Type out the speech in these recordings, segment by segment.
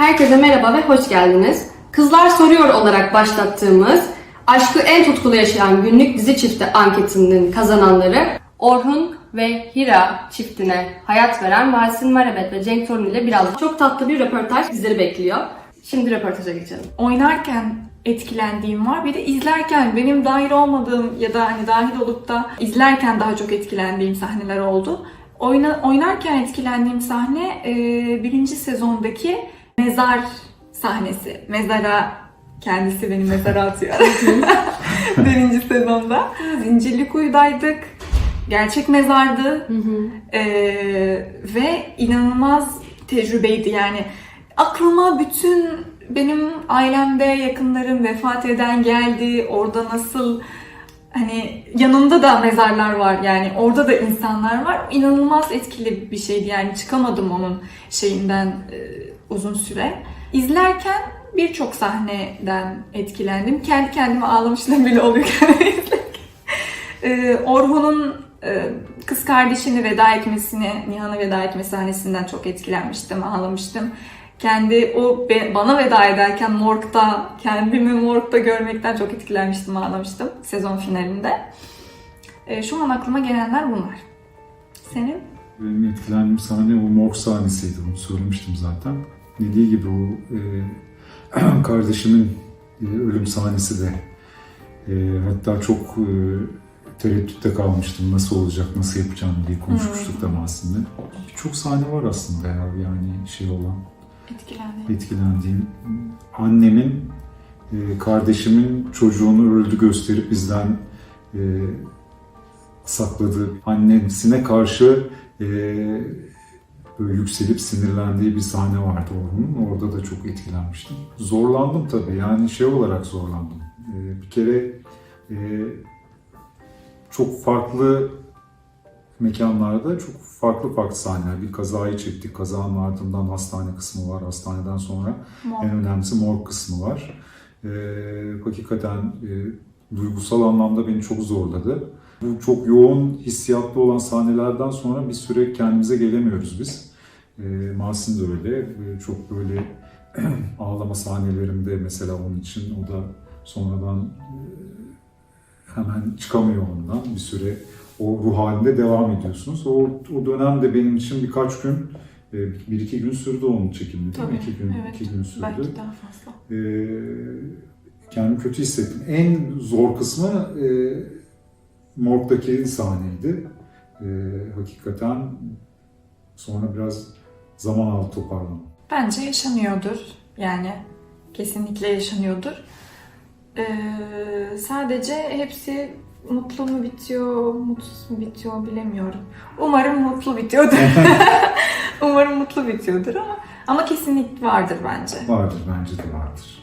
Herkese merhaba ve hoş geldiniz. Kızlar Soruyor olarak başlattığımız aşkı en tutkulu yaşayan günlük dizi çifti anketinin kazananları Orhun ve Hira çiftine hayat veren Vasin Marabet ve Cenk Torun ile biraz çok tatlı bir röportaj bizleri bekliyor. Şimdi röportaja geçelim. oynarken etkilendiğim var. Bir de izlerken benim dahil olmadığım ya da hani dahil olup da izlerken daha çok etkilendiğim sahneler oldu. Oyna, oynarken etkilendiğim sahne e, birinci sezondaki mezar sahnesi. Mezara kendisi beni mezara atıyor. birinci sezonda. Zincirlikuyu'daydık. Gerçek mezardı. Ee, ve inanılmaz tecrübeydi yani. Aklıma bütün benim ailemde yakınlarım vefat eden geldi. Orada nasıl hani yanımda da mezarlar var yani orada da insanlar var. İnanılmaz etkili bir şeydi yani çıkamadım onun şeyinden e, uzun süre. İzlerken birçok sahneden etkilendim. Kendi kendime ağlamışlığım bile oluyor izlerken. Ee, Orhun'un e, kız kardeşini veda etmesini, Nihan'a veda etme sahnesinden çok etkilenmiştim, ağlamıştım. Kendi o be- bana veda ederken morgda, kendimi morgda görmekten çok etkilenmiştim, ağlamıştım sezon finalinde. Ee, şu an aklıma gelenler bunlar. Senin? Benim etkilendiğim sahne o morg sahnesiydi. Onu söylemiştim zaten. Dediği gibi o e, kardeşimin e, ölüm sahnesi de e, hatta çok e, tereddütte kalmıştım. Nasıl olacak, nasıl yapacağım diye konuşmuştuk da aslında. Çok sahne var aslında ya yani şey olan Etkilendiğim. etkilendiğim annemin e, kardeşimin çocuğunu öldü gösterip bizden e, sakladığı annesine karşı e, böyle yükselip sinirlendiği bir sahne vardı Orhun'un. Orada da çok etkilenmiştim. Zorlandım tabii yani şey olarak zorlandım. E, bir kere e, çok farklı mekanlarda çok farklı farklı sahneler. Bir kazayı çektik. Kazanın ardından hastane kısmı var. Hastaneden sonra Mor. en önemlisi morg kısmı var. Ee, hakikaten e, duygusal anlamda beni çok zorladı. Bu çok yoğun hissiyatlı olan sahnelerden sonra bir süre kendimize gelemiyoruz biz. Ee, Mahsin de öyle. Ee, çok böyle ağlama sahnelerinde mesela onun için o da sonradan e, hemen çıkamıyor ondan bir süre o ruh halinde devam ediyorsunuz. O, o dönem de benim için birkaç gün, e, bir iki gün sürdü onun çekimi? Tabii, İki gün, evet. iki gün sürdü. Belki daha fazla. Ee, kendimi kötü hissettim. En zor kısmı e, morgdaki sahneydi. E, hakikaten sonra biraz zaman aldı toparlamam. Bence yaşanıyordur. Yani kesinlikle yaşanıyordur. Ee, sadece hepsi mutlu mu bitiyor, mutsuz mu bitiyor bilemiyorum. Umarım mutlu bitiyordur. Umarım mutlu bitiyordur ama ama kesinlikle vardır bence. Vardır, bence de vardır.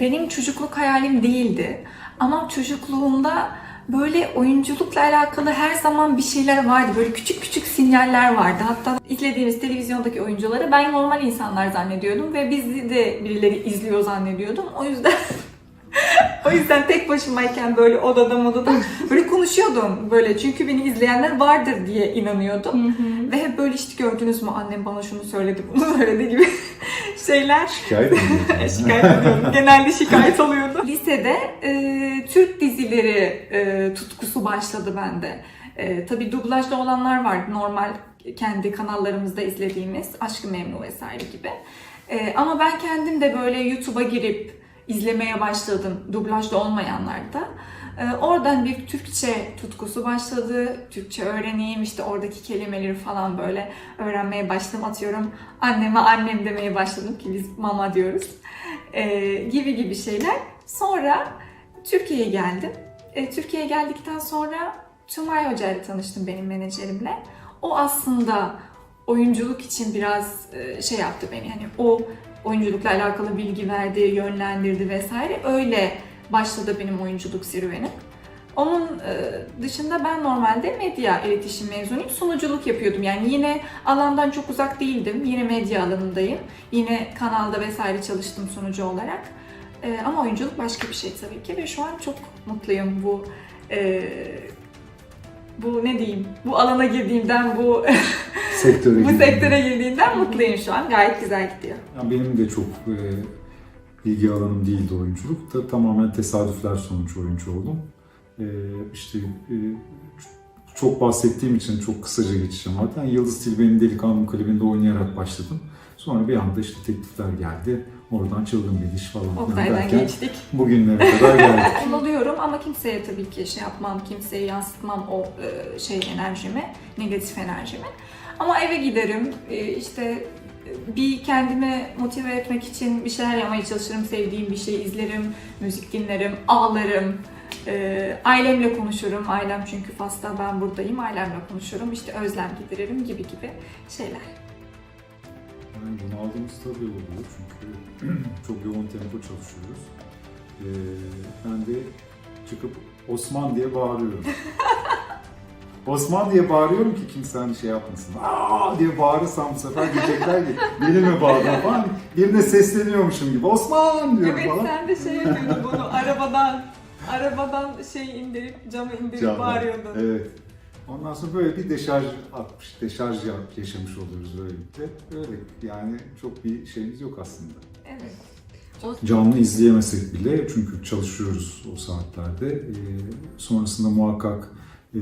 Benim çocukluk hayalim değildi. Ama çocukluğumda böyle oyunculukla alakalı her zaman bir şeyler vardı. Böyle küçük küçük sinyaller vardı. Hatta izlediğimiz televizyondaki oyuncuları ben normal insanlar zannediyordum ve bizi de birileri izliyor zannediyordum. O yüzden o yüzden tek başımayken böyle odada modada böyle konuşuyordum böyle çünkü beni izleyenler vardır diye inanıyordum. Ve hep böyle işte gördünüz mü annem bana şunu söyledi bunu söyledi gibi şeyler Şikayet şikayet ediyorum. Genelde şikayet oluyordu. Lisede e, Türk dizileri e, tutkusu başladı bende. E, tabii dublajda olanlar vardı. Normal kendi kanallarımızda izlediğimiz Aşkı Memnu vesaire gibi. E, ama ben kendim de böyle YouTube'a girip izlemeye başladım. Dublajda olmayanlarda. E, oradan bir Türkçe tutkusu başladı. Türkçe öğreneyim işte oradaki kelimeleri falan böyle öğrenmeye başladım. Atıyorum anneme annem demeye başladım ki biz mama diyoruz. E, gibi gibi şeyler. Sonra Türkiye'ye geldim. E, Türkiye'ye geldikten sonra Tümay Hoca ile tanıştım benim menajerimle. O aslında oyunculuk için biraz e, şey yaptı beni. Hani o oyunculukla alakalı bilgi verdi, yönlendirdi vesaire. Öyle başladı benim oyunculuk serüvenim. Onun e, dışında ben normalde medya iletişim mezunuyum. Sunuculuk yapıyordum. Yani yine alandan çok uzak değildim. Yine medya alanındayım. Yine kanalda vesaire çalıştım sunucu olarak. E, ama oyunculuk başka bir şey tabii ki ve şu an çok mutluyum bu e, bu ne diyeyim bu alana girdiğimden bu Sektöre bu girdim. sektöre girdiğimden mutluyum şu an. Gayet güzel gidiyor. Yani benim de çok e, ilgi alanım değildi oyunculuk. Da, tamamen tesadüfler sonucu oyuncu oldum. E, işte e, çok bahsettiğim için çok kısaca geçeceğim zaten. Yıldız Tilbe'nin Delikanlım klibinde oynayarak başladım. Sonra bir anda işte teklifler geldi. Oradan çılgın bir iş falan Oktay'dan derken geçtik. bugünlere kadar geldik. Ama kimseye tabii ki şey yapmam, kimseye yansıtmam o e, şey enerjimi, negatif enerjimi. Ama eve giderim, e, işte e, bir kendimi motive etmek için bir şeyler yapmaya çalışırım, sevdiğim bir şey izlerim, müzik dinlerim, ağlarım. Ailemle konuşurum, ailem çünkü Fas'ta ben buradayım, ailemle konuşurum, işte özlem gideririm gibi gibi şeyler. Yani bunaldığımız tabii oluyor çünkü çok yoğun tempo çalışıyoruz. Ee, ben de çıkıp Osman diye bağırıyorum. Osman diye bağırıyorum ki kimse hani şey yapmasın. Aa diye bağırırsam bu sefer diyecekler ki beni mi bağırdın falan. Birine sesleniyormuşum gibi Osman diyorum Evet falan. sen de şey yapıyordun bunu arabadan, arabadan şey indirip camı indirip Canlı. bağırıyordun. Evet. Ondan sonra böyle bir deşarj atmış, deşarj yaşamış oluyoruz böylelikle. Öyle yani çok bir şeyimiz yok aslında. Evet. Canlı izleyemesek bile çünkü çalışıyoruz o saatlerde. Ee, sonrasında muhakkak e,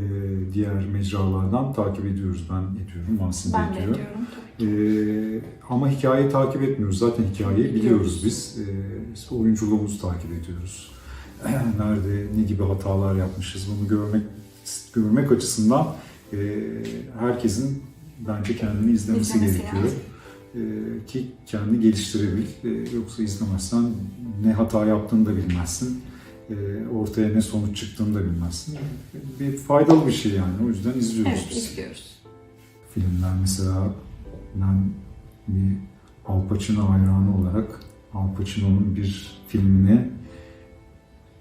diğer mecralardan takip ediyoruz. Ben ediyorum, Mahsin Ben ediyor. ediyorum. Ee, ama hikayeyi takip etmiyoruz. Zaten hikayeyi biliyoruz biz. İşte oyunculuğumuzu takip ediyoruz. Nerede, ne gibi hatalar yapmışız bunu görmek görmek açısından e, herkesin bence kendini izlemesi İzlemesi gerekiyor. lazım. Ee, ki kendini geliştirebil. Ee, yoksa izlemezsen ne hata yaptığını da bilmezsin. Ee, ortaya ne sonuç çıktığını da bilmezsin. Bir faydalı bir şey yani. O yüzden izliyoruz Evet, biz izliyoruz. filmler mesela ben bir Al Pacino hayranı olarak Al Pacino'nun bir filmini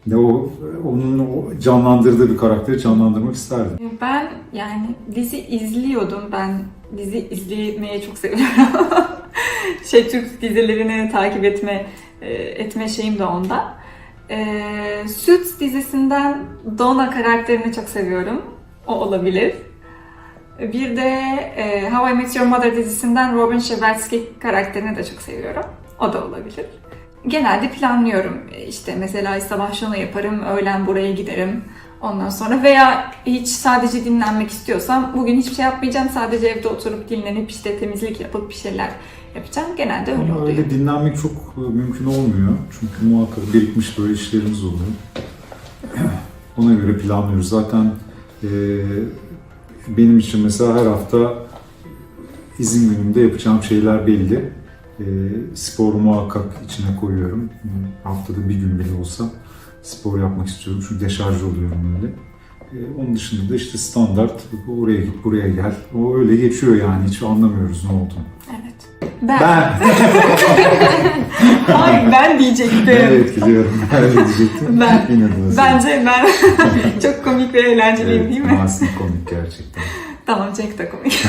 ne o onun canlandırdığı bir karakteri canlandırmak isterdim. Ben yani dizi izliyordum. Ben dizi izlemeyi çok seviyorum. şey Türk dizilerini takip etme e, etme şeyim de onda. E, Suits dizisinden Donna karakterini çok seviyorum. O olabilir. Bir de e, How I Met Your Mother dizisinden Robin Scherbatsky karakterini de çok seviyorum. O da olabilir. Genelde planlıyorum. E, İşte mesela sabah şunu yaparım, öğlen buraya giderim. Ondan sonra veya hiç sadece dinlenmek istiyorsam bugün hiçbir şey yapmayacağım. Sadece evde oturup dinlenip işte temizlik yapıp bir şeyler yapacağım. Genelde öyle Ama oluyor. öyle dinlenmek çok e, mümkün olmuyor. Çünkü muhakkak birikmiş böyle işlerimiz oluyor. Ona göre planlıyoruz. Zaten e, benim için mesela her hafta izin günümde yapacağım şeyler belli. E, sporu muhakkak içine koyuyorum. Haftada bir gün bile olsa spor yapmak istiyorum. Çünkü deşarj oluyorum öyle. E, onun dışında da işte standart oraya git buraya gel. O öyle geçiyor yani hiç anlamıyoruz ne olduğunu. Evet. Ben. Ben Hayır ben diyecektim. evet gidiyorum. Öyle diyecektim. Ben. Bence ben çok komik ve eğlenceliyim evet, değil mi? Mahsin komik gerçekten. Tamam de komik.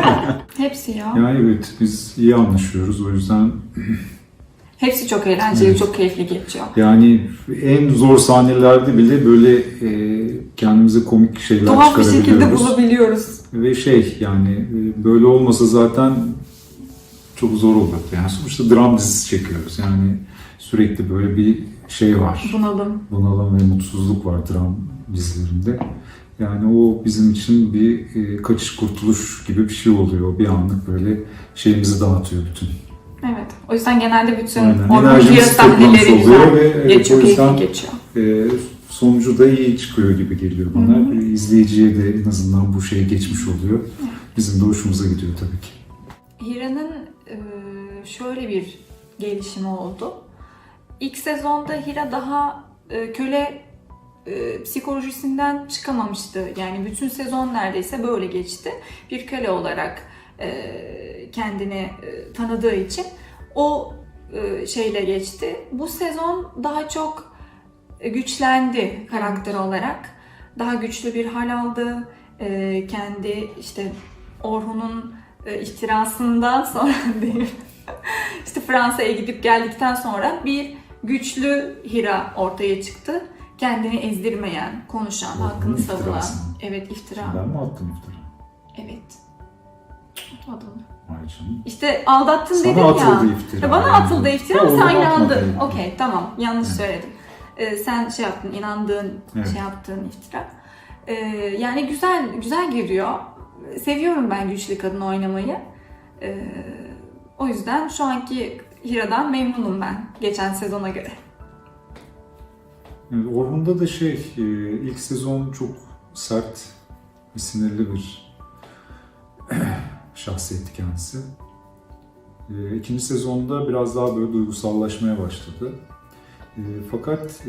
Hepsi ya. Yani evet biz iyi anlaşıyoruz o yüzden Hepsi çok eğlenceli, Evet. çok keyifli geçiyor. yani en zor sahnelerde bile böyle e, kendimize komik şeyler Tuhaf bir şekilde çıkarabiliyoruz. bulabiliyoruz. Ve şey yani e, böyle olmasa zaten çok zor olurdu. Yani sonuçta dram dizisi çekiyoruz. Yani sürekli böyle bir şey var. Bunalım. bunalım ve mutsuzluk var dram dizilerinde. Yani o bizim için bir e, kaçış kurtuluş gibi bir şey oluyor. Bir anlık böyle şeyimizi dağıtıyor bütün. Evet. O yüzden genelde bütün hormon sahneleri oluyor ve geçiyor, o yüzden geçiyor. e, sonucu da iyi çıkıyor gibi geliyor bana. Hı hı. E, İzleyiciye de en azından bu şey geçmiş oluyor. Bizim de hoşumuza gidiyor tabii ki. Hira'nın e, şöyle bir gelişimi oldu. İlk sezonda Hira daha e, köle e, psikolojisinden çıkamamıştı. Yani bütün sezon neredeyse böyle geçti. Bir köle olarak e, kendini e, tanıdığı için o e, şeyle geçti. Bu sezon daha çok güçlendi karakter olarak. Daha güçlü bir hal aldı. E, kendi işte Orhun'un e, ihtirasından sonra değil. işte Fransa'ya gidip geldikten sonra bir güçlü Hira ortaya çıktı. Kendini ezdirmeyen, konuşan, Orhun'un hakkını savunan. iftirası? Evet iftira. Ben mi attım iftira? Evet. Tutmadın mı? Ay canım. İşte aldattın Sana dedim ya. atıldı iftira. Ya bana Yani. atıldı iftira ama sen ona inandın. Okey tamam yanlış Evet. söyledim. Ee, sen şey yaptın inandığın Evet. şey yaptığın iftira. Ee, yani güzel güzel giriyor. Seviyorum ben güçlü kadın oynamayı. Ee, o yüzden şu anki Hira'dan memnunum ben geçen sezona göre. Evet, Orhun'da da şey, e, ilk sezon çok sert ve sinirli bir şahsiyetti kendisi. E, İkinci sezonda biraz daha böyle duygusallaşmaya başladı. E, Fakat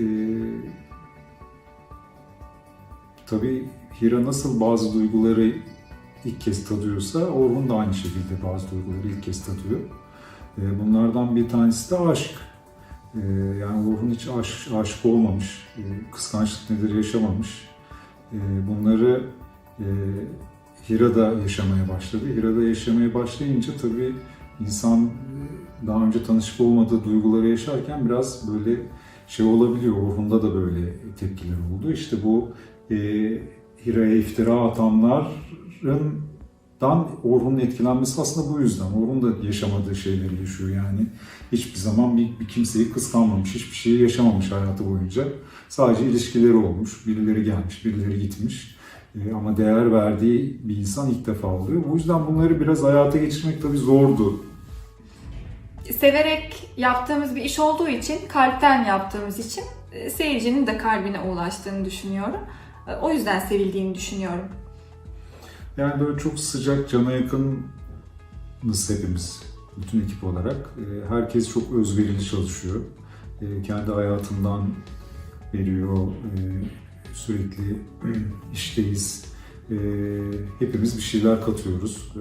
tabii Hira nasıl bazı duyguları ilk kez tadıyorsa Orhun da aynı şekilde bazı duyguları ilk kez tadıyor. Bunlardan bir tanesi de aşk. Ee, yani Orhun hiç aşk, aşık olmamış, e, kıskançlık nedir yaşamamış. Ee, bunları e, Hira'da yaşamaya başladı. Hira'da yaşamaya başlayınca tabii insan e, daha önce tanışık olmadığı duyguları yaşarken biraz böyle şey olabiliyor. Orhun'da da böyle tepkiler oldu. İşte bu e, Hira'ya iftira atanların dan Orhun'un etkilenmesi aslında bu yüzden. Orhun da yaşamadığı şeyleri yaşıyor yani. Hiçbir zaman bir, bir kimseyi kıskanmamış, hiçbir şeyi yaşamamış hayatı boyunca. Sadece ilişkileri olmuş, birileri gelmiş, birileri gitmiş. Ee, ama değer verdiği bir insan ilk defa oluyor. Bu yüzden bunları biraz hayata geçirmek tabii zordu. Severek yaptığımız bir iş olduğu için, kalpten yaptığımız için e, seyircinin de kalbine ulaştığını düşünüyorum. E, O yüzden sevildiğini düşünüyorum. Yani böyle çok sıcak, cana yakınız hepimiz, bütün ekip olarak. Ee, Herkes çok özverili çalışıyor. Ee, Kendi hayatından veriyor, ee, sürekli işteyiz. Hepimiz bir şeyler katıyoruz.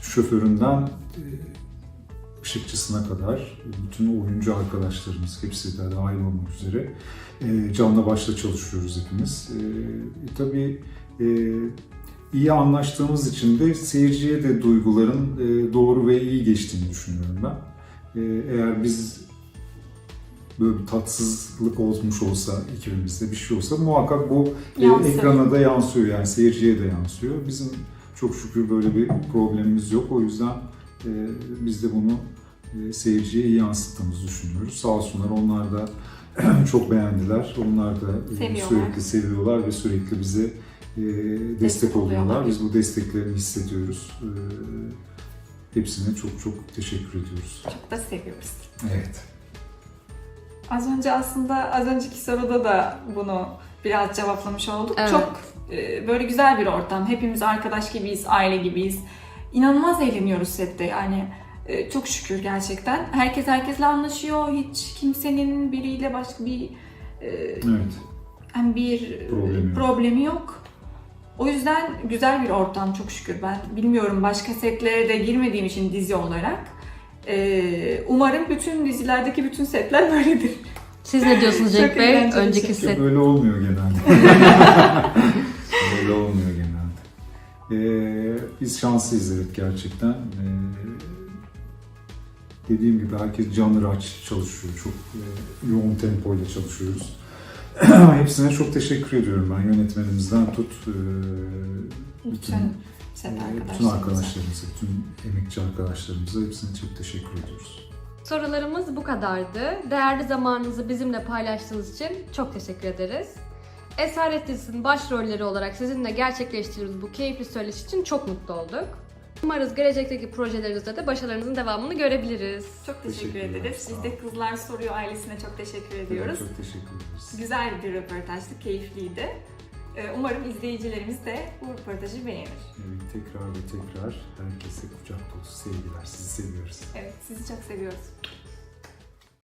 Şoföründen e, ışıkçısına kadar bütün oyuncu arkadaşlarımız hepsi de dahil olmak üzere e, canla başla çalışıyoruz hepimiz. E, tabii iyi anlaştığımız için de seyirciye de duyguların e, doğru ve iyi geçtiğini düşünüyorum ben. E, eğer biz böyle bir tatsızlık olmuş olsa ekibimizde bir şey olsa muhakkak bu e, Yansır. ekrana da yansıyor yani seyirciye de yansıyor. Bizim çok şükür böyle bir problemimiz yok. O yüzden e, biz de bunu seyirciye iyi yansıttığımızı düşünüyoruz. Sağ olsunlar onlar da çok beğendiler. Onlar da Seviyorlar. sürekli seviyorlar ve sürekli bize e, destek, Destek oluyorlar. Biz bu desteklerini hissediyoruz. E, hepsine çok çok teşekkür ediyoruz. Çok da seviyoruz. Evet. Az önce aslında az önceki soruda da bunu biraz cevaplamış olduk. Evet. Çok e, böyle güzel bir ortam. Hepimiz arkadaş gibiyiz, aile gibiyiz. İnanılmaz eğleniyoruz sette yani. e, çok şükür gerçekten. Herkes herkesle anlaşıyor. Hiç kimsenin biriyle başka bir e, Evet. yani bir Problemi yok. problemi yok. O yüzden güzel bir ortam çok şükür. Ben bilmiyorum başka setlere de girmediğim için dizi olarak. E, umarım bütün dizilerdeki bütün setler böyledir. Siz ne diyorsunuz Çok Cenk Bey? eğlenceli Önceki set. Böyle olmuyor genelde. Böyle olmuyor genelde. Ee, biz şanslıyız evet gerçekten. Ee, dediğim gibi herkes canı aç çalışıyor. Çok e, yoğun tempoyla çalışıyoruz. Hepsine çok teşekkür ediyorum ben yönetmenimizden tut bütün, Bütün arkadaşlarımıza, bütün emekçi arkadaşlarımıza hepsine çok teşekkür ediyoruz. Sorularımız bu kadardı. Değerli zamanınızı bizimle paylaştığınız için çok teşekkür ederiz. Esaret dizisinin başrolleri olarak sizinle gerçekleştirdiğimiz bu keyifli söyleşi için çok mutlu olduk. Umarız gelecekteki projelerinizde de başarılarınızın devamını görebiliriz. Çok teşekkür ederiz. Biz de Kızlar Soruyor ailesine çok teşekkür ediyoruz. Çok teşekkür ederiz. Güzel bir röportajdı, keyifliydi. Ee, Umarım izleyicilerimiz de bu röportajı beğenir. Evet, tekrar ve tekrar herkese kucak dolusu sevgiler. Sizi seviyoruz. Evet, sizi çok seviyoruz.